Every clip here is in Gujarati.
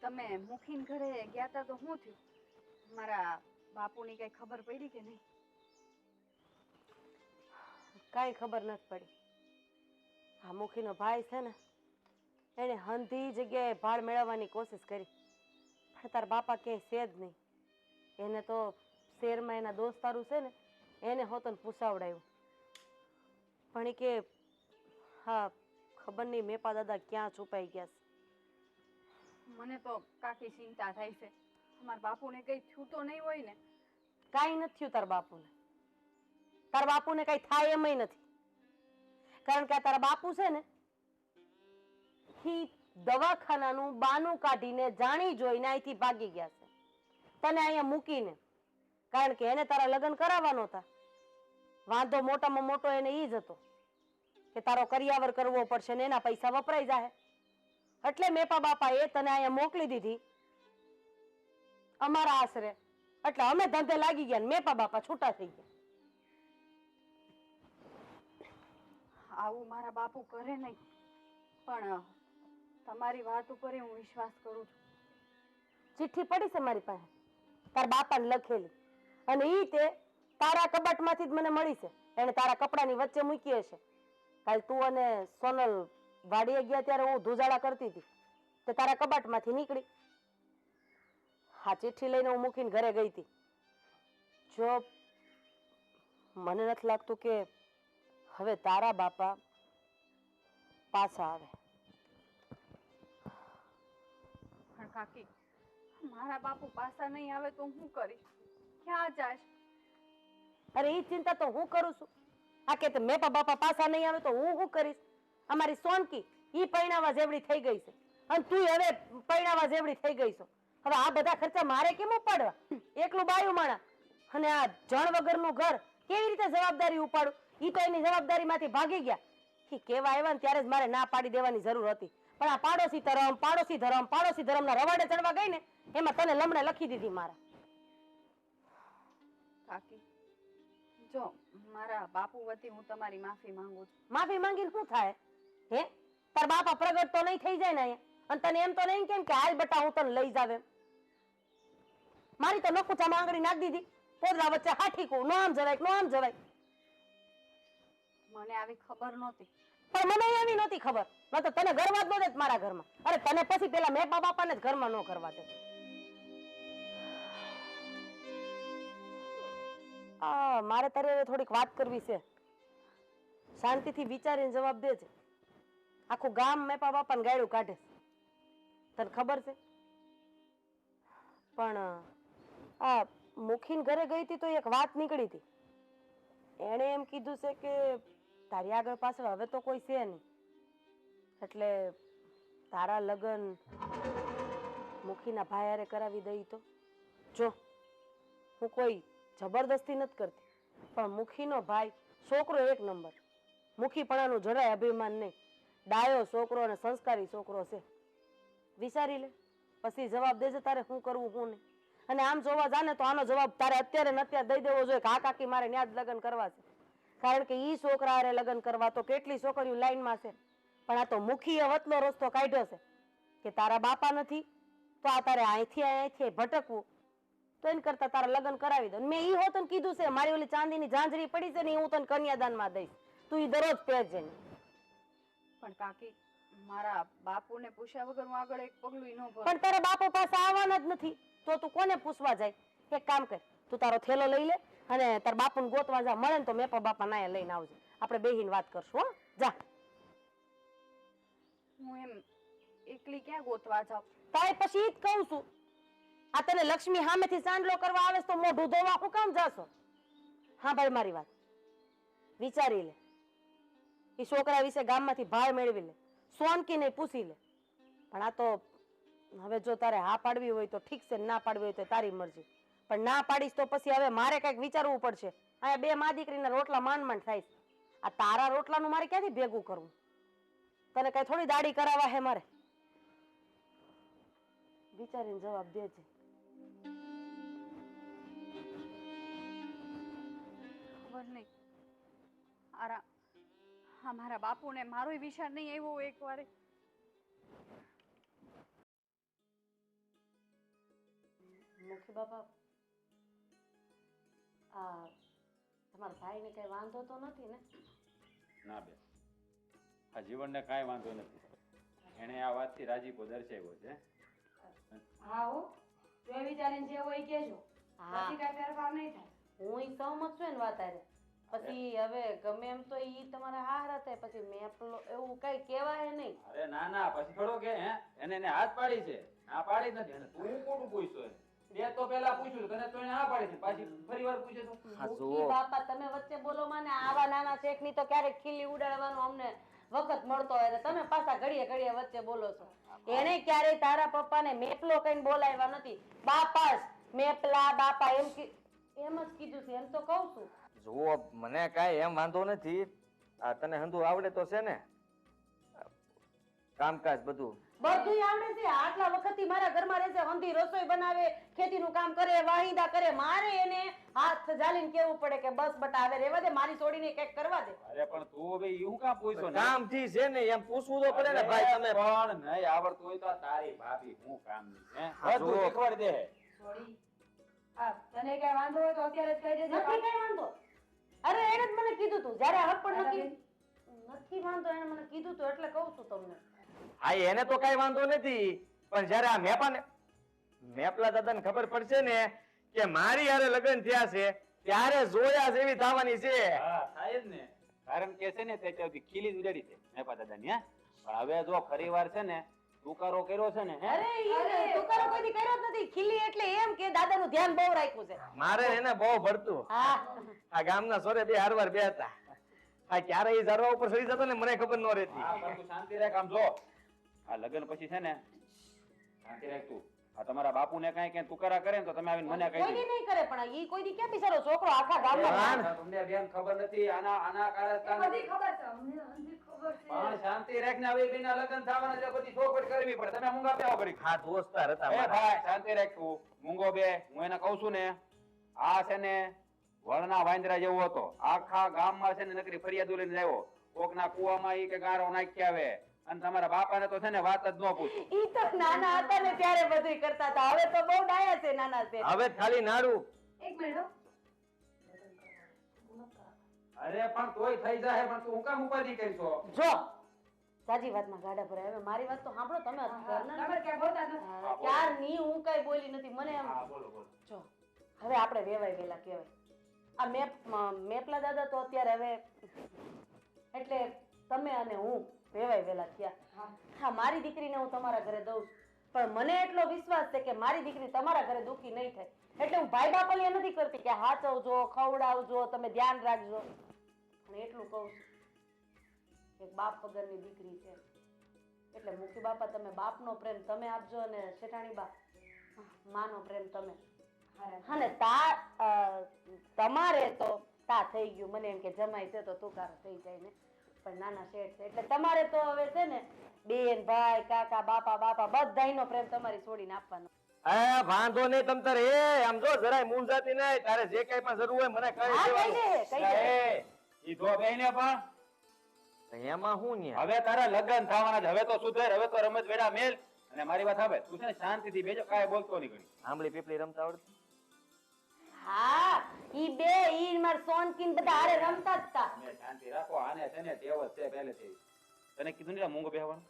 તમે મુખીન ઘરે ગયા તા તો શું થયું? મારા બાપુની કઈ ખબર પડી કે નહીં? કાંઈ ખબર નથી પડી. આ મુખીનો ભાઈ છે ને એણે હંધી જગ્યાએ ભાડ મેળવવાની કોશિશ કરી. પણ તાર બાપા ક્યાંય છે જ નહીં. એને તો શેરમાં એના દોસ્તારું છે ને, એને હોતન પૂછાવડાયું પણ કે, હા, ખબર નહીં મેપા દાદા ક્યાં છુપાઈ ગયા છે. મને તો કાકી ચિંતા થાય છે. મારા બાપુને કઈ થયું તો નહીં હોય ને. કાંઈ નથી થયું તાર બાપુને. તાર બાપુને કઈ થાય એમય નથી. કારણ કે તારા બાપુ છે ને, ઈ દવાખાનાનું બાનું કાઢીને જાણી જોઈને અહીંથી ભાગી ગયા છે. તને અહીંયા મૂકીને. કારણ કે એને તારા લગ્ન કરાવવાનો હતા. વાંધો મોટામાં મોટો એને એ જ હતો. કે તારો કરિયાવર કરવો પડશે ને એના પૈસા વપરાઈ જાય એટલે મેપા બાપા એ તને અહીંયા મોકલી દીધી. અમારા આશરે. એટલે અમે ધંધે લાગી ગયા ને મેપા બાપા છૂટા થઈ ગયા. આવું મારા બાપુ કરે નહીં. પણ તમારી વાત ઉપર હું વિશ્વાસ કરું છું. ચિઠ્ઠી પડી છે મારી પાસે. તારા બાપાને લખેલી. અને ઈ તે તારા કબાટમાંથી જ મને મળી છે. એને તારા કપડાની વચ્ચે મૂકી હશે. કાલ તું અને સોનલ વાડીએ ગયા ત્યારે હું ધૂજાડા કરતી હતી. તે તારા કબાટમાંથી નીકળી. હા ચિઠ્ઠી લઈને હું મૂકીને ઘરે ગઈ હતી. જો મને નથી લાગતું કે હવે તારા બાપા પાછા આવે. પણ કાકી મારા બાપુ પાછા નહીં આવે તો હું કરીશ? ક્યાં જાશ અરે એ ચિંતા તો હું કરું છું. આ કે પણ બાપા પાછા નહીં આવે તો હું શું કરીશ? અમારી સોનકી ઈ પૈણાવા જેવડી થઈ ગઈ છે. અને તું હવે પૈણાવા જેવડી થઈ ગઈ છો. હવે આ બધા ખર્ચા મારે કેમ ઉપાડવા? એકલું બાયું માણા અને આ જણ વગરનું ઘર કેવી રીતે જવાબદારી ઉપાડું? ઈ તો એની જવાબદારીમાંથી ભાગી ગયા. કે કેવા આવ્યા ને ત્યારે જ મારે ના પાડી દેવાની જરૂર હતી. પણ આ પાડોશી ધરમ પાડોશી ધરમ પાડોશી ધરમના રવાડે ચડવા ગઈ ને એમાં તને લમણે લખી દીધી મારા. કાકી જો મારા બાપુ વતી હું તમારી માફી માંગુ છું. માફી માંગીને શું થાય? હે? તાર બાપા પ્રગટ તો નહીં થઈ જાય ને અહીંયા. અને તને એમ તો નહીં કેમ કે હાલ બટા હું તને લઈ જાવ એમ. મારી તો નકુચા માંગણી નાખી દીધી. પોદરા વચ્ચે હાઠી કું. નો આમ જવાય નો આમ જવાય. મને આવી ખબર નહોતી. પણ મને એવી નહોતી ખબર. ન તો તને ઘરમાં જ ન દેત મારા ઘરમાં. અરે તને પછી પેલા મેં બાપાને જ ઘરમાં ન કરવા દે. મારે તારે થોડીક વાત કરવી છે. શાંતિથી વિચારીને જવાબ દેજે. આખું ગામ મેં પાપા ગાયડું કાઢે. તને ખબર છે? પણ આ મુખીન ઘરે ગઈ હતી તો એક વાત નીકળી હતી. એણે એમ કીધું છે કે, તારી આગળ પાછળ હવે તો કોઈ છે નહીં. એટલે તારા લગ્ન મુખીના ભાઈ હારે કરાવી દઈ તો. જો, હું કોઈ જબરદસ્તી નથી કરતી. પણ મુખીનો ભાઈ, છોકરો એક નંબર. મુખીપણાનું જરાય અભિમાન નહીં. ડાયો છોકરો અને સંસ્કારી છોકરો છે. વિચારી લે, પછી જવાબ દેજે તારે શું કરવું, શું નહીં. અને આમ જોવા જાને તો આનો જવાબ તારે અત્યારે ને અત્યારે દઈ દેવો જોઈએ કાકા કાકી મારે ન્યાજ લગ્ન કરવા છે. કારણ કે ઈ છોકરા હારે લગ્ન કરવા તો કેટલી છોકરીઓ લાઈનમાં છે. પણ આ તો મુખીએ વતલો રસ્તો કાઢ્યો છે કે તારા બાપા નથી, તો આ તારે અહીંથી અહીંથી ભટકવું. તો એને કરતા તારા લગ્ન કરાવી દો. મેં ઈ હોતન કીધું છે, મારી ઓલી ચાંદીની ઝાંઝરી પડી છે ને હું તને કન્યાદાનમાં દઈશ. તું ઈ દરરોજ પહેરજે. ને પણ કાકી મારા બાપુને પૂછ્યા વગર હું આગળ એક પગલું ન ભરું. પણ તારા બાપુ પાસે આવવાના જ નથી. તો તું કોને પૂછવા જાય? એક કામ કર તું તારો થેલો લઈ લે અને તાર બાપુને ગોતવા જા. મળે ને તો મેપા બાપા નાય લઈને આવજે. આપણે બેહીને વાત કરશું હો. જા. હું એમ એકલી ક્યાં ગોતવા જાઉં? તારે પછી જ કહું છું. આ તને લક્ષ્મી સામેથી ચાંદલો કરવા આવે તો મોઢું ધોવા હું કામ જાશો? હા ભાઈ મારી વાત. વિચારી લે. એ છોકરા વિશે ગામમાંથી ભાવ મેળવી લે સોનકી નહીં પૂછી લે. પણ આ તો હવે જો તારે હા પાડવી હોય તો ઠીક છે, ના પાડવી હોય તો તારી મરજી. પણ ના પાડીશ તો પછી હવે મારે કંઈક વિચારવું પડશે. અહીંયા બે મા દીકરીના રોટલા માંડ માંડ થાય આ તારા રોટલાનું મારે ક્યાંથી ભેગું કરવું? તને કઈ થોડી દાડી કરાવવા હે મારે? વિચારીને જવાબ દેજે. ખબર નહીં. આરા હા મારા બાપુને મારો વિચાર નહીં આવ્યો એક વાર મુખી બાપા. આ તમારા ભાઈને કઈ વાંધો તો નથી ને? ના બેન આ જીવનને કાંઈ વાંધો નથી. એણે આ વાતથી રાજીપો દર્શાવ્યો છે હા? હો તો એ વિચારીને જે હોય કેજો પછી કાંઈ ફેરફાર નહીં થાય. હું એ સહમત છું ને વાત હારે. પછી હવે ગમે એમ તો ઈ તમારા હારા થાય. પછી મેં પેલો એવું કઈ કહેવાય નહીં. અરે ના ના પછી થોડો કે હે? એને એને હાથ પાડી છે. ના પાડી નથી. અને તું કોનું પૂછ્યો બે તો પેલા પૂછ્યું તને તો એને હા પાડી છે. પાછી ફરી વાર પૂછે તો. હા, બાપા તમે વચ્ચે બોલો માને આવા નાના શેખની તો ક્યારેક ખીલી ઉડાડવાનો અમને વખત મળતો હોય તમે પાછા ઘડીએ ઘડીએ વચ્ચે બોલો છો. એને ક્યારેય તારા પપ્પાને મેપલો કઈ બોલાવ્યા નથી. બાપા મેપલા બાપા એમ એમ જ કીધું છે. એમ તો કઉ છું. જુઓ મને કાંઈ એમ વાંધો નથી. આ તને હંધુ આવડે તો છે ને? કામકાજ બધું. બધું આવડે છે. આટલા વખતથી મારા ઘરમાં રહે છે. હંધી રસોઈ બનાવે ખેતીનું કામ કરે વાહિંદા કરે. મારે એને હાથ જાલીને કેવું પડે કે બસ બટા હવે રેવા દે. મારી છોડીને કંઈક કરવા દે. અરે પણ તું હવે કાં કામથી છે ને એમ પૂછવું તો પડે ને ભાઈ તમે પણ નહીં આવડતું હોય તો તારી ભાભી હું બધું જુઓ. દે. છોડી તને કઈ વાંધો હોય તો અત્યારે જ કહી દેજે. નથી કઈ વાંધો. અરે એને જ મને કીધું તું જ્યારે હક પણ નથી. નથી વાંધો એને મને કીધું તું એટલે કહું છું તમને. હા એને તો કઈ વાંધો નથી પણ જ્યારે આ મેપાને મેપલા દાદાને ખબર પડશે ને કે મારી હારે લગ્ન થયા છે ત્યારે જોયા જેવી થવાની છે. હા થાય જ ને. કારણ કે છે ને તે ખીલી જ ઉડાડી છે મેપા દાદાની હા. પણ હવે જો ફરી વાર છે ને તુકારો કર્યો છે ને અરે ઈ તુકારો કોઈ દી કર્યો જ નથી. ખીલી એટલે એમ કે દાદાનું ધ્યાન બહુ રાખ્યું છે. મારે એને બહુ ભરતું. હા. આ ગામના સોરે બે હારવાર બે હતા. આ ક્યારે એ ઝરવા ઉપર સડી જતો ને મને ખબર ન રહેતી. હા શાંતિ રાખ આમ જો. આ લગ્ન પછી છે ને શાંતિ રાખ તું. આ તમારા બાપુને કાંઈ ક્યાંય તુકારા કરે ને તો તમે આવીને મને કહી કોઈ નહીં કરે પણ ઈ કોઈ દી ક્યાં બિચારો છોકરો આખા ગામમાં? તમને બેન ખબર નથી આના આના કારસ્તાન બધી ખબર છે અમને અંધી ખબર છે. પણ શાંતિ રાખને હવે બેના લગન થવાના છે બધી ચોખવટ કરવી પડે. તમે મુંગા બેહો કરી. હા દોસ્તાર હતા એ ભાઈ શાંતિ રાખ તું મુંગો બે હું એને કહું છું ને આ છે ને વળના વાંદરા જેવો હતો. આખા ગામમાં છે ને નકરી ફરિયાદો લઈને આવ્યો. કોકના કુવામાં ઈ કે ગારો નાખી આવે. અને તમારા બાપાને તો છે ને વાત જ ન પૂછ. ઈ તો નાના હતા ને ત્યારે બધું કરતા હતા. હવે તો બહુ ડાયા છે નાના છે. હવે ખાલી નાડું. એક મિનિટ અરે પણ તોય થઈ જાય પણ તું હું કામ ઉપાધિ કરીશો? જો સાચી વાતમાં ગાડા ભરાય. હવે મારી વાત તો સાંભળો તમે તમે ક્યાં બોલતા નથી. હા, ક્યારની હું કઈ બોલી નથી. મને એમ હા બોલો બોલો. જો હવે આપણે વેવાય વેલા કહેવાય. આ મેપ મેપલા દાદા તો અત્યારે હવે એટલે તમે અને હું વેવાય વેલા થયા. હા. મારી દીકરીને હું તમારા ઘરે દઉં છું. પણ મને એટલો વિશ્વાસ છે કે મારી દીકરી તમારા ઘરે દુખી નહીં થાય. એટલે હું ભાઈ બાપલિયા નથી કરતી કે હાચવજો ખવડાવજો તમે ધ્યાન રાખજો. પણ એટલું કહું છું એક બાપ વગરની દીકરી છે. એટલે મુખી બાપા તમે બાપનો પ્રેમ તમે આપજો અને શેઠાણી બા માનો પ્રેમ તમે. હા, હા ને તા તમારે તો તા થઈ ગયું. મને એમ કે જમાય છે તો તુકારો થઈ જાય ને. પણ નાના શેઠ છે. એટલે તમારે તો હવે છે ને બેન ભાઈ કાકા બાપા બાપા બધાયનો પ્રેમ તમારી છોડીને આપવાનો. એ વાંધો નહીં તમ તારે. એ આમ જો જરાય મૂંઝાતી નહીં. તારે જે કઈ પણ જરૂર હોય મને કહી દેવાનું. એ, ઈ જો બેને પણ. એમાં હું ન્યા? હવે તારા લગ્ન થવાના છે. હવે તો સુધર હવે તો રમત વેડા મેલ. અને મારી વાત સાંભળ. તું છે ને શાંતિથી બેજો કઈ બોલતો નહીં આંબલી પીપળી રમતા આવડતું? હા ઈ બે ઈ માર સોનકીન બધા હારે રમતા જ તા. તમે શાંતિ રાખો આને છે ને ટેવ જ છે પહેલેથી. તને કીધું ને મૂંગો બેહવાનો?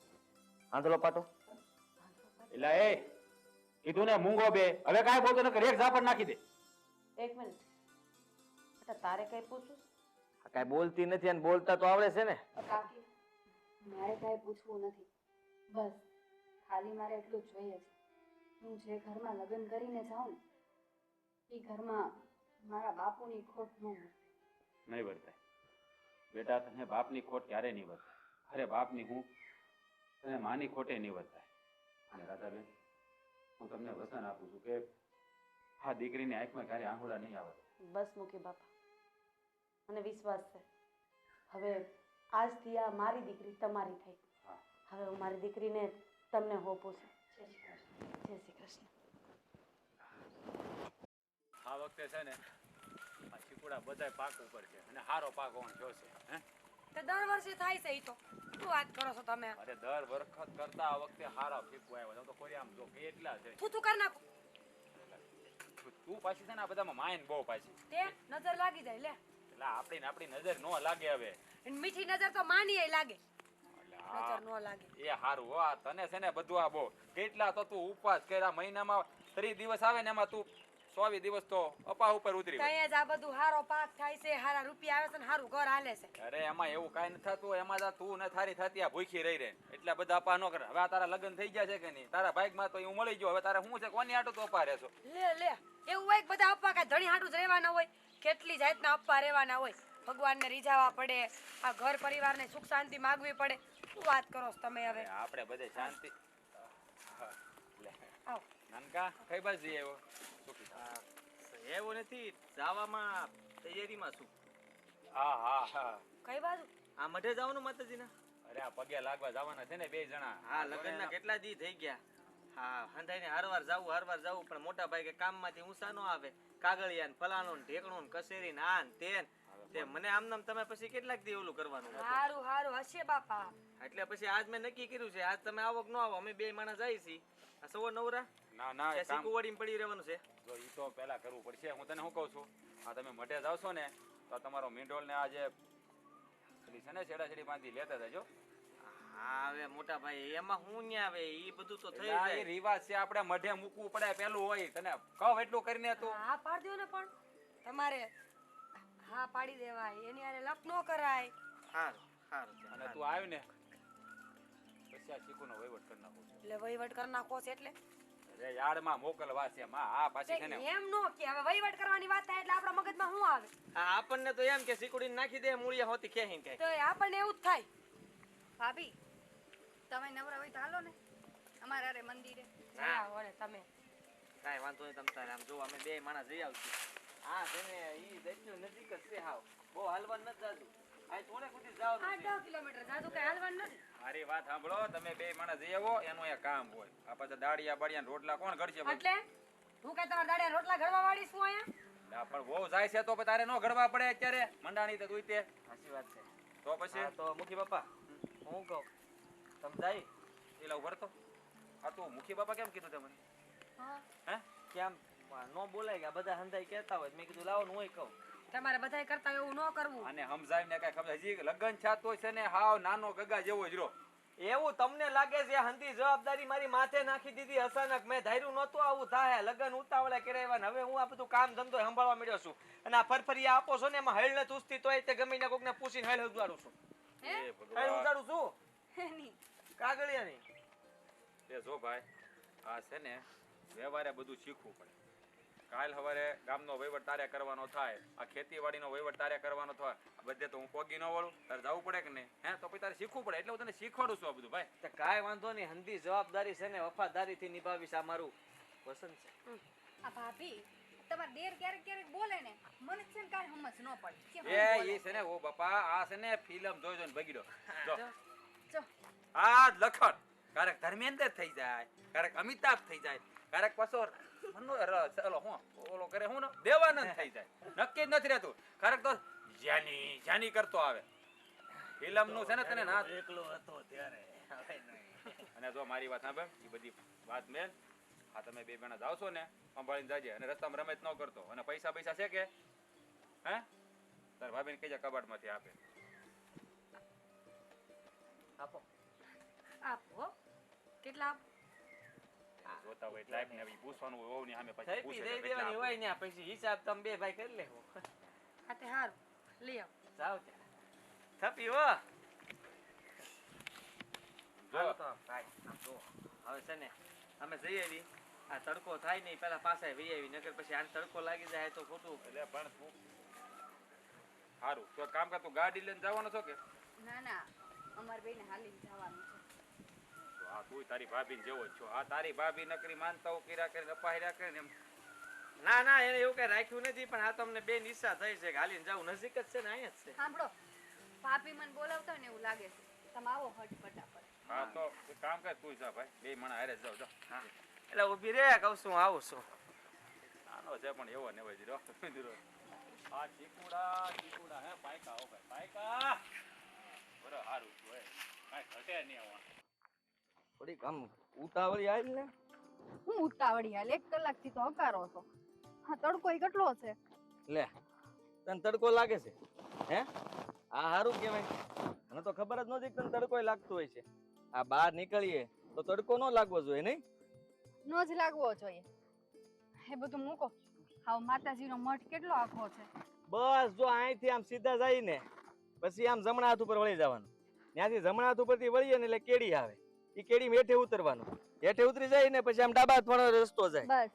આંધળો પાટો. એટલે એ કીધું ને મૂંગો બે. હવે કાંઈ બોલતો કરી એક ઝાપડ નાખી દે. એક મિનિટ. એટલે તારે કઈ પૂછવું? છે? આ કાંઈ બોલતી નથી અને બોલતા તો આવડે છે ને. કાકી મારે કાંઈ પૂછવું નથી. બસ ખાલી મારે એટલું જ જોઈએ છે. હું જે ઘરમાં લગ્ન કરીને જાઉં ને એ ઘરમાં મારા બાપુની ખોટ ન નહીં વર્તાય. બેટા તને બાપની ખોટ ક્યારે નહીં વર્તાય? અરે બાપની હું તને માની ખોટે નહીં વર્તાય. અને રાધાબેન હું તમને વસન આપું છું કે આ દીકરીની આંખમાં ક્યારે આંગોળા નહીં આવે. બસ મૂકી બાપા. મને વિશ્વાસ છે. હવે આજથી આ મારી દીકરી તમારી થઈ. હવે હું મારી દીકરીને તમને હોપું છું. જય શ્રી કૃષ્ણ. જય શ્રી કૃષ્ણ. આ વખતે છે ને આ ચીકુડા બધાય પાક ઉપર છે અને હારો પાક ઓણ છે હે? તે દર વર્ષે થાય છે ઈ તો. શું વાત કરો છો તમે? અરે દર વખત કરતા આ વખતે હારા ફીકુ આવ્યો તો કોઈ આમ જો કેટલા છે. તું કરી નાખું. તું પાછી છે ને આ બધામાં માયન બહુ પાછી. તે નજર લાગી જાય લે. એટલે આપણી ને આપણી નજર નો લાગે હવે. મીઠી નજર તો માની લાગે. નજર ન લાગે. એ હારું હો તને છે ને બધું આ બહુ. કેટલા તો તું ઉપવાસ કર્યા મહિનામાં ત્રીસ દિવસ આવે ને એમાં તું સોવી દિવસ તો અપા ઉપર ઉતરી. ત્યાં જ આ બધું હારો પાક થાય છે હારા રૂપિયા આવે છે ને હારું ઘર હાલે છે. અરે એમાં એવું કાંઈ નથી થતું એમાં તો તું ને થારી થતી આ ભૂખી રહી રે એટલે બધા અપા ન કરે. હવે આ તારા લગ્ન થઈ ગયા છે કે નહીં? તારા બાઈકમાં તો હું મળી ગયો. હવે તારે શું છે? કોની આટો તો અપા રહેશો? લે લે. એવું હોય કે બધા અપ્પા કાંઈ ધણી હાટું જ રહેવાના હોય? કેટલી જાતના અપ્પા રહેવાના હોય? ભગવાનને રીઝાવા પડે આ ઘર પરિવારને સુખ શાંતિ માગવી પડે. શું વાત કરો છો તમે હવે? આપણે બધે શાંતિ હા. આવો. નાનકા કઈ બાજુ જઈ આવ્યો? સુખી એવું નથી જવામાં તૈયારીમાં છું. હા હા હા. કઈ બાજુ? આ મઢે જવાનું માતાજીના? અરે આ પગે લાગવા જવાના છે ને બે જણા. હા લગ્નના કેટલા દી થઈ ગયા. હા હંધાઈને હારવાર જાવું હારવાર જાવું પણ મોટા ભાઈ કે કામમાંથી ઊંસા નો આવે. કાગળિયા ને ફલાણો ને ઢેકણું ને કસેરી ને આ ને તે ને. તે મને આમ નામ તમે પછી કેટલાક દી ઓલું કરવાનું? હારું હારું હશે બાપા. એટલે પછી આજ મેં નક્કી કર્યું છે આજ તમે આવો કે ન આવો અમે બે માણસ જઈએ છી. આ સવો નવરા? ના ના કામ સિકુવાડીમાં પડી રહેવાનું છે. જો ઈ તો પહેલા કરવું પડશે. હું તને શું કહું છું? આ તમે મઢે જાવ છો ને તો તમારો મીંડોળ ને આજે પેલી છે ને છેડા છેડી બાંધી લેતા જજો. હા હવે મોટા ભાઈ એમાં હું ન્યા આવે? ઈ બધું તો થઈ જાય. રિવાજ છે આપણે મઢે મૂકવું પડે પેલું હોય તને કહો એટલું કરીને તું. હા પાડ દો ને પણ. તમારે હા પાડી દેવાય. એની આરે લપ ન કરાય. સારું સારું અને તું આવ્યું ને પછી આ ચીકુનો વહીવટ કરી નાખો એટલે વહીવટ કરી નાખો છે એટલે? અરે યાર્ડમાં મોકલવા છે માં. આ પાછી છે ને એમ નો કે હવે વહીવટ કરવાની વાત થાય એટલે આપણા મગજમાં શું આવે? હા આપણને તો એમ કે સિકુડીને નાખી દે મૂળિયા હોતી કે કે તો આપણને એવું જ થાય. ભાભી તમે નવરા હોય તો હાલો ને. અમારા અરે મંદિરે. ના ઓરે તમે. કાઈ વાંધો નહીં તમ તારે આમ જો અમે બે માણસ જઈ આવશું. હા તમે ઈ દરિયો નજીક જ છે હાવ. બહુ હાલવાનું ન જાતું આ થોડે સુધી જાવ છે. કિલોમીટર જાદુ કઈ હાલવાનું નથી. મારી વાત સાંભળો તમે બે માણસ જઈ આવો એનું એક કામ હોય. આ પાછા દાડિયા બાડિયા રોટલા કોણ ઘડશે? એટલે? હું કઈ તમારા દાડિયા રોટલા ઘડવા વાળી છું અહીંયા? ના, પણ બહુ જાય છે તો તારે નો ઘડવા પડે અત્યારે? મંડાણી તો તું તે સાચી વાત છે. તો પછી? તો મુખી બાપા હું કહું તમે જાય? એલા ઉભરતો આ તું મુખી બાપા કેમ કીધું તમને હા. હે? કેમ? નો બોલાય કે બધા હંધાઈ કહેતા હોય મેં કીધું લાવો ને હું કહું. તમારે બધાય કરતા હોય એવું ન કરવું. અને સમજાવી ને કઈ ખબર હજી લગ્ન છાતો છે ને હાવ નાનો ગગા જેવો જ રો એવું તમને લાગે છે હંધી જવાબદારી મારી માથે નાખી દીધી? અચાનક મેં ધાર્યું નહોતું આવું થાય. લગ્ન ઉતાવળે કરાવ્યા ને હવે હું આ બધું કામ ધંધો સંભાળવા મળ્યો છું. અને આ ફરફરિયા આપો છો ને એમાં હળ નથી ઉસતી તોય તે ગમે ને કોકને પૂછીને હળ ઉજાડું છું. હળ ઉજાડું છું? કાગળિયા નહીં એ જો ભાઈ આ છે ને વ્યવહારે બધું શીખવું પડે. કાલ સવારે ગામનો વહીવટ તારે કરવાનો થાય. આ ખેતીવાડીનો વહીવટ તારે કરવાનો થાય. બધે તો હું પોગી ન વળું. તારે જવું પડે કે નહીં? હે? તો પછી તારે શીખવું પડે. એટલે હું તને શીખવાડું છું આ બધું ભાઈ. તો કાંઈ વાંધો નહીં. હંધી જવાબદારી છે ને વફાદારીથી નિભાવીશ આ મારું પસંદ છે. આ ભાભી તમારા દેર ક્યારેક ક્યારેક બોલે ને મને છે ને કાંઈ સમજ ન પડે. કે એ છે ને ઓ બાપા આ છે ને ફિલ્મ જોઈ જોઈને બગડ્યો જો. જો. આ લખણ. ક્યારેક ધર્મેન્દ્ર થઈ જાય ક્યારેક અમિતાભ થઈ જાય. ક્યારેક પાછો મનનો ઓલો હું ઓલો કરે હું દેવાનંદ થઈ જાય. નક્કી જ નથી રહેતું. ક્યારેક તો જ્યાની જ્યાની કરતો આવે. ફિલ્મનું છે ને તને ના એકલો હતો ત્યારે. અને જો મારી વાત સાંભળ એ બધી વાત મેન આ તમે બે જણા જાવ છો ને સંભાળીને જાજે. અને રસ્તામાં રમેત ન કરતો. અને પૈસા પૈસા છે કે? હે? તાર ભાભીને કહેજે કબાટમાંથી આપે. આપો. આપો. કેટલા આપો? જોતા હોય એટલે આપને હવે પૂછવાનું હોય વહુની સામે પછી પૂછે દઈ દેવાની હોય ને પછી હિસાબ તમે બે ભાઈ કરી લેવો. હા તે હારું. લઈ આવો. જાઓ થપી હો. જો. તો ભાઈ આમ જુઓ. હવે છે ને અમે જઈ આવી આ તડકો થાય નહીં પેલા પાસે વહી આવી નગર પછી આને તડકો લાગી જાય તો ખોટું. એટલે પણ તું સારું તો કામ કર તું ગાડી લઈને જવાનો છો કે? ના ના. અમાર બેને હાલીને જવાનું છે. તો આ તું તારી ભાભી જેવો છો. આ તારી ભાભી નકરી માનતા કર્યા કરીને અપાહર્યા કરીને એમ. ના ના એને એવું કઈ રાખ્યું નથી પણ આ તમને બે નિશા થઈ છે કે હાલીને જાવું નજીક જ છે ને અહીંયા જ છે. સાંભળો ભાભી મને બોલાવતા હોય ને એવું લાગે છે. તમે આવો હટ ફટાફટ હા તો કામ કર તું જા ભાઈ. બે મણા હારે જાવ જા. હા. એટલે ઊભી રે કહું છું આવું છું. નાનો છે પણ એવો ને એવો જીરો. આ ચીકુડા ચીકુડા હે પાયકા હો ભાઈ પાયકા. બરો હારું છું હે કાંઈ ઘટે નહીં આવા થોડીક આમ ઉતાવળી આવી ને. હું ઉતાવળી હાલ? એક કલાકથી તો હકારો છો હા તડકો એ કેટલો છે? લે તને તડકો લાગે છે? હે? આ સારું કહેવાય. મને તો ખબર જ નહોતી કે તને તડકો લાગતો હોય છે. આ બહાર નીકળીએ તો તડકો ન લાગવો જોઈએ નહીં? નો જ લાગવો જોઈએ. એ બધું મૂકો. હાવ માતાજીનો મઠ કેટલો આખો છે. બસ જો અહીંથી આમ સીધા જઈને પછી આમ જમણા હાથ ઉપર વળી જવાનું. ત્યાંથી જમણા હાથ ઉપરથી વળીએ ને એટલે કેડી આવે. એ કેડી હેઠે ઉતરવાનું. હેઠે ઉતરી જાય ને પછી આમ ડાબા થોડો રસ્તો જાય. બસ.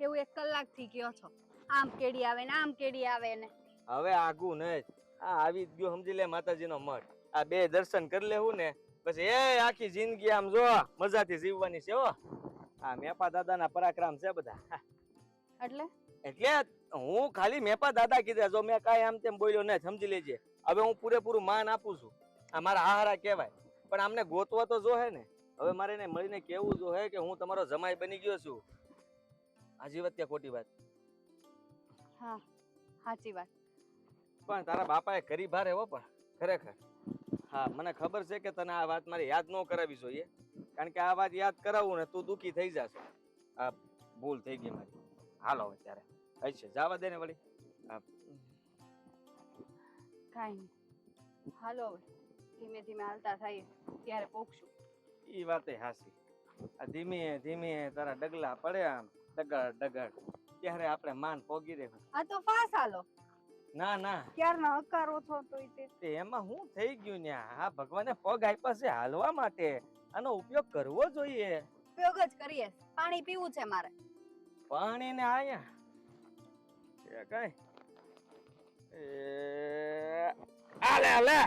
એવું એક કલાકથી કયો છો. આમ કેડી આવે ને આમ કેડી આવે ને. હવે આગું નહીં આ આવી જ ગયો સમજી લે માતાજીનો મઠ. આ બે દર્શન કરી લેવું ને. પછી એ આખી જિંદગી આમ જો મજાથી જીવવાની છે હો. આ મેપા દાદાના પરાક્રમ છે બધા. એટલે? એટલે હું ખાલી મેપા દાદા કીધા જો મેં કાંઈ આમ તેમ બોલ્યો નહીં સમજી લેજે. હવે હું પૂરેપૂરું માન આપું છું. આ મારા આહારા કહેવાય. પણ આમને ગોતવા તો જો હે ને. હવે મારે એને મળીને કેવું જો હે કે હું તમારો જમાઈ બની ગયો છું. હાજી વાત કે ખોટી વાત. હા સાચી વાત. પણ તારા બાપાએ કરી ભારે હો પણ ખરેખર. હા મને ખબર છે કે તને આ વાત મારે યાદ ન કરાવી જોઈએ. કારણ કે આ વાત યાદ કરાવું ને તું દુખી થઈ જશે. આ ભૂલ થઈ ગઈ મારી. હાલો હવે ત્યારે. હશે જવા દે ને વળી. કાંઈ નહીં. હાલો હવે. ધીમે ધીમે હાલતા થઈએ ત્યારે પોખશું. ઈ વાતે હાસી આ ધીમે ધીમે તારા ડગલા પડે આમ ડગડ ડગડ ત્યારે આપણે માન પોગી રહેવું આ તો ફાસ હાલો. ના ના. ક્યારના હકારો છો તો તે. તે એમાં હું થઈ ગયું ને આ ભગવાને પગ આપ્યા છે હાલવા માટે. આનો ઉપયોગ કરવો જોઈએ. ઉપયોગ જ કરીએ. પાણી પીવું છે મારે. પાણી ને આયા. એ કઈ. એ આલે આલે.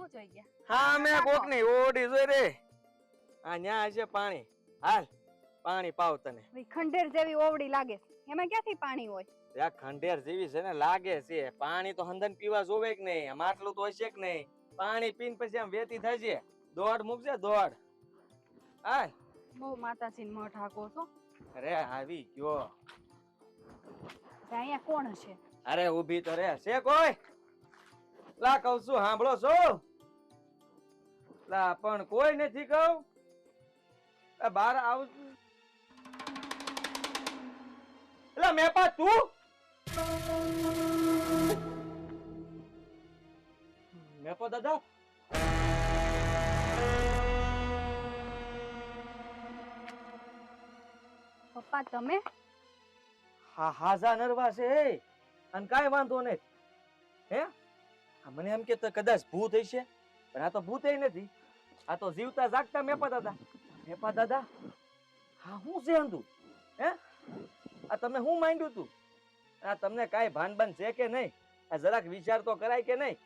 શું જોઈ ગયા હા મેં કોકની ઓડી જોઈ રે. આ ન્યા છે પાણી. હાલ પાણી પાવ તને. ખંડેર જેવી ઓવડી લાગે. એમાં ક્યાંથી પાણી હોય? ત્યાં ખંડેર જેવી છે ને લાગે છે. પાણી તો હંદન પીવા જોવે કે નહીં માટલું તો હશે કે નહીં. પાણી પીને પછી આમ વેતી થશે દોડ મૂકજે દોડ હાલ. બહુ માતાજીને મઠ હાકો છો. અરે આવી ગયો. અહીંયા કોણ છે અરે ઊભી તો રે. છે કોઈ? લા કહું છું સાંભળો છો? લા પણ કોઈ નથી કહું. બહાર આવ એટલે મેપા તું? મેપો દાદા? પપ્પા તમે? હા હાજા નરવા છે અને કાંઈ વાંધો નહીં હે? મને એમ કે કદાચ ભૂત હશે પણ આ તો ભૂત નથી. આ તો જીવતા જાગતા મેપા દાદા. મેપા દાદા હા હું છે અંધું હે? આ તમે હું માંડ્યું તું? આ તમને કાંઈ ભાન બાન છે કે નહીં? આ જરાક વિચાર તો કરાય કે નહીં?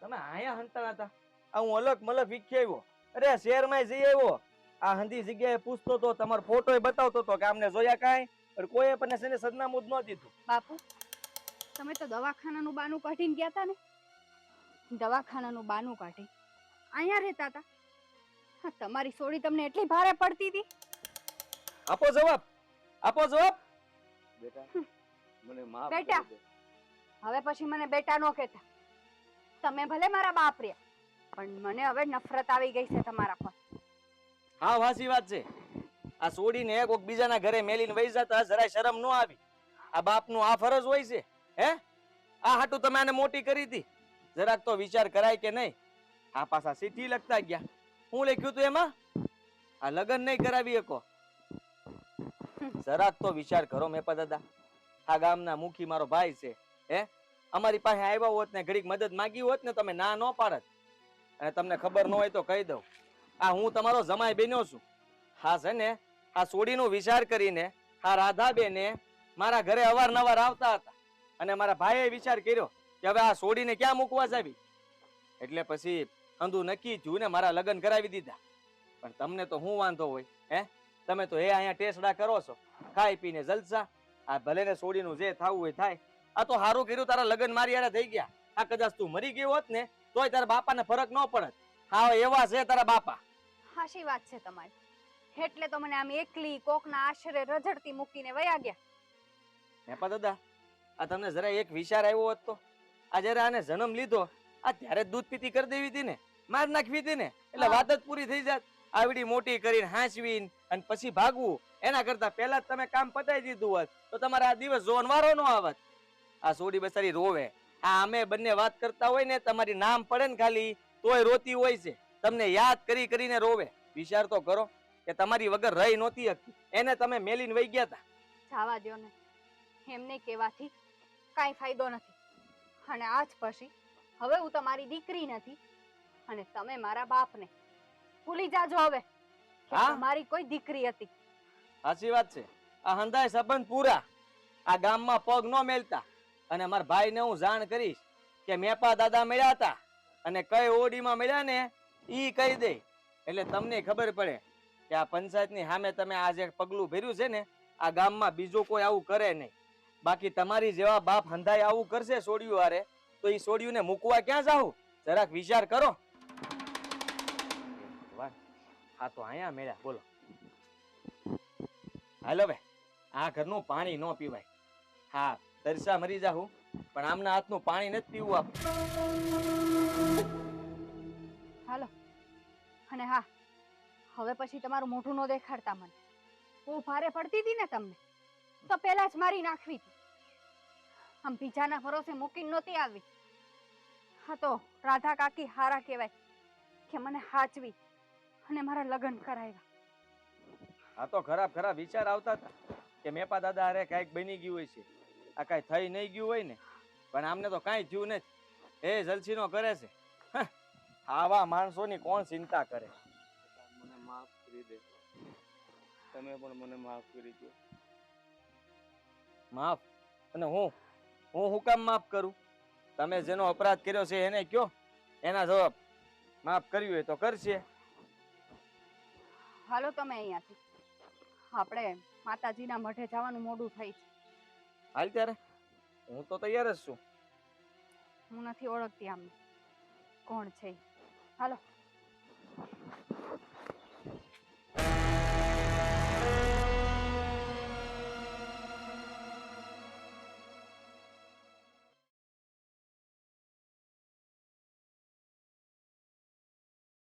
તમે આયા હંતા હતા. આ હું અલગ મલક વીખી આવ્યો. અરે શહેરમાં જઈ આવ્યો. આ હંધી જગ્યાએ પૂછતો તો, તમારો ફોટો બતાવતો તો કે આમને જોયા કાંઈ? પણ કોઈ પણ છે સરનામું જ ન દીધું. બાપુ, તમે તો દવાખાનાનું બાનું કાઢીને ગયા હતા ને? દવાખાનાનું બાનું કાઢી અહીંયા રહેતા હતા. હા, તમારી સોડી તમને એટલી ભારે પડતી હતી? આપો જવાબ આપો જવાબ. બેટા મને માફ બેટા. દે. હવે પછી મને બેટા નો કહેતા. તમે ભલે મારા બાપ રહ્યા પણ મને હવે નફરત આવી ગઈ છે તમારા પર. હા વાસી વાત છે. આ સોડીને કોક બીજાના ઘરે મેલીને વહી જતા જરાય શરમ ન આવી. આ બાપનું આ ફરજ હોય છે હે? આ હાટું તમે આને મોટી કરી હતી. જરાક તો વિચાર કરાય કે નહીં. આ પાછા સીઠી લખતા ગયા. હું લખ્યું તું એમાં? આ લગ્ન નહીં કરાવી શકો. જરાક તો વિચાર કરો, મેપા દાદા. આ ગામના મુખી મારો ભાઈ છે, હે? અમારી પાસે આવ્યા હોત ને ઘડીક મદદ માંગી હોત ને તમે ના ન પાડત. અને તમને ખબર ન હોય તો કહી દઉં. આ હું તમારો જમાઈ બન્યો છું. હા, છે ને? આ સોડીનો વિચાર કરીને આ રાધાબેને મારા ઘરે અવારનવાર આવતા હતા. અને મારા ભાઈએ વિચાર કર્યો કે હવે આ સોડીને ક્યાં મૂકવા જાવી? એટલે પછી અંધુ નક્કી થયું ને મારા લગ્ન કરાવી દીધા. પણ તમને તો હું વાંધો હોય હે? તમે તો એ અહીંયા ટેસડા કરો છો. ખાઈ પીને જલસા. આ ભલે ને સોડીનું જે થવું હોય થાય. આ તો સારું કર્યું તારા લગ્ન મારી યારે થઈ ગયા. આ કદાચ તું મરી ગયો હોત ને તોય તારા બાપાને ફરક ન પડત. હા એવા છે તારા બાપા. હાશી વાત છે તમારી. એટલે તો મને આમ એકલી કોકના આશરે રઝડતી મૂકીને વયા ગયા. નેપા દાદા આ તમને જરા એક વિચાર આવ્યો હોત તો? આ જરા આને જન્મ લીધો આ ત્યારે જ દૂધ પીતી કરી દેવી હતી ને? માર નાખવી હતી ને એટલે વાત જ પૂરી થઈ જાત. આવડી મોટી કરીને હાંસવી અને પછી ભાગવું. એના કરતા પહેલા જ તમે કામ પતાવી દીધું હોત તો તમારે આ દિવસ જોનવારો નો આવત. આ સોડી બસારી રોવે. આ અમે બંને વાત કરતા હોય ને તમારી નામ પડે ને ખાલી તોય રોતી હોય છે. તમને યાદ કરી કરીને રોવે. વિચાર તો કરો કે તમારી વગર રહી નહોતી હતી એને તમે મેલીને વહી ગયા હતા જવા દ્યો ને. એમને કહેવાથી કાંઈ ફાયદો નથી. અને આજ પછી હવે હું તમારી દીકરી નથી અને તમે મારા બાપને ભૂલી જાજો હવે મારી હા? કોઈ દીકરી હતી. સાચી વાત છે. આ હંધાય સંબંધ પૂરા. આ ગામમાં પગ ન મેલતા. અને મારા ભાઈને હું જાણ કરીશ કે મેપા દાદા મળ્યા હતા અને કઈ ઓડીમાં મળ્યા ને ઈ કહી દે. એટલે તમને ખબર પડે કે આ પંચાયતની સામે તમે આ જે પગલું ભર્યું છે ને આ ગામમાં બીજું કોઈ આવું કરે નહીં. બાકી તમારી જેવા બાપ હંધાય આવું કરશે સોડિયું હારે તો એ સોડિયું ને મૂકવા ક્યાં જાવ જરાક વિચાર કરો. આ તો અહીંયા મેળ્યા, બોલો. હાલો બે, આ ઘરનું પાણી ન પીવાય. હા, તરસા મરી જાહું, પણ આમના હાથનું પાણી નથી પીવું આપ હાલો, અને હા, હવે પછી તમારું મોઢું ન દેખાડતા મને. હું ભારે પડતી હતી ને તમને, તો પહેલા જ મારી નાખવી હતી. આમ બીજાના ભરોસે મૂકીને નહોતી આવી. હા તો રાધા કાકી હારા કહેવાય કે મને હાચવી. અને મારા લગ્ન કરાવ્યા આ તો ખરાબ ખરાબ વિચાર આવતા હતા કે મેપા દાદા અરે કાંઈક બની ગયું હોય છે. આ કાંઈ થઈ નહીં ગયું હોય ને પણ આમને તો કાંઈ થયું નથી. એ જલસીનો કરે છે. હં, આવા માણસોની કોણ ચિંતા કરે? મને માફ કરી દે. તમે પણ મને માફ કરી દો. માફ? અને હું? હું હું કામ માફ કરું? તમે જેનો અપરાધ કર્યો છે એને કયો? એના જવાબ. માફ કર્યું હોય તો કરશે. હાલો તમે અહીંયાથી. આપણે માતાજીના મઢે જવાનું મોડું થાય છે. હાલ ત્યારે? હું તો તૈયાર જ છું. હું નથી ઓળખતી આમ કોણ છે હાલો.